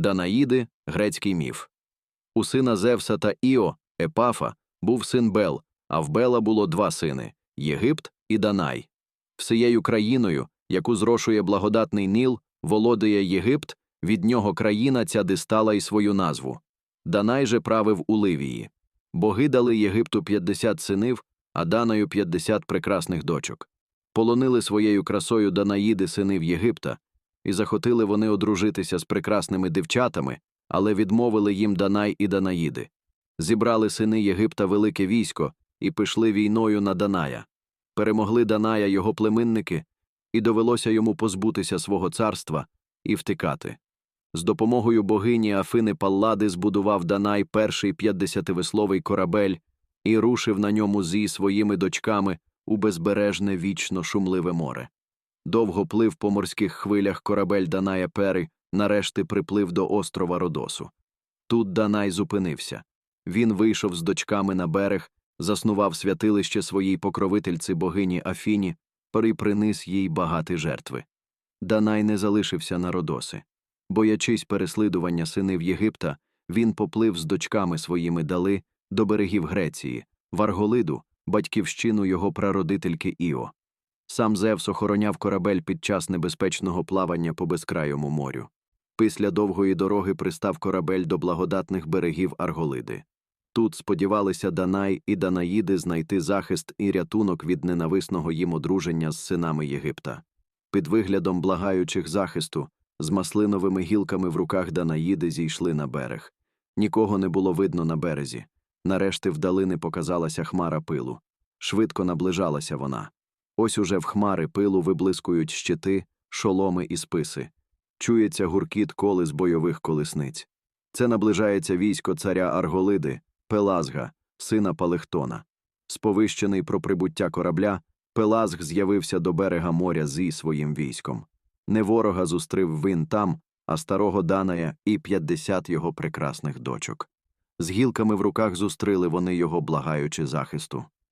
Данаїди грецький міф. У сина Зевса та Іо, Епафа, був син Бел, а в Бела було два сини Єгипт і Данай. Всією країною, яку зрошує благодатний Ніл, володує Єгипт, від нього країна ця дистала й свою назву. Данай же правив у Ливії. Боги дали Єгипту 50 синів, а Даною 50 прекрасних дочок. Полонили своєю красою Данаїди синів Єгипта, і захотіли вони одружитися з прекрасними дівчатами, але відмовили їм Данай і Данаїди. Зібрали сини Єгипта велике військо і пішли війною на Даная. Перемогли Даная його племінники, і довелося йому позбутися свого царства і втекати. З допомогою богині Афини Паллади збудував Данай перший п'ятдесятивесловий корабель і рушив на ньому зі своїми дочками у безбережне вічно шумливе море. Довго плив по морських хвилях корабель Даная Пери, нарешті приплив до острова Родосу. Тут Данай зупинився. Він вийшов з дочками на берег, заснував святилище своїй покровительці богині Афіні, і приніс їй багаті жертви. Данай не залишився на Родоси. Боячись переслідування синів Єгипта, він поплив з дочками своїми дали до берегів Греції, Варголиду, батьківщину його прародительки Іо. Сам Зевс охороняв корабель під час небезпечного плавання по безкрайому морю. Після довгої дороги пристав корабель до благодатних берегів Арголиди. Тут сподівалися Данай і Данаїди знайти захист і рятунок від ненависного їм одруження з синами Єгипта. Під виглядом благаючих захисту, з маслиновими гілками в руках Данаїди зійшли на берег. Нікого не було видно на березі. Нарешті вдалини показалася хмара пилу. Швидко наближалася вона. Ось уже в хмари пилу виблискують щити, шоломи і списи. Чується гуркіт коли з бойових колесниць. Це наближається військо царя Арголиди, Пелазга, сина Палехтона. Сповищений про прибуття корабля, Пелазг з'явився до берега моря зі своїм військом. Не ворога зустрів він там, а старого Даная і п'ятдесят його прекрасних дочок. З гілками в руках зустріли вони його, благаючи захисту.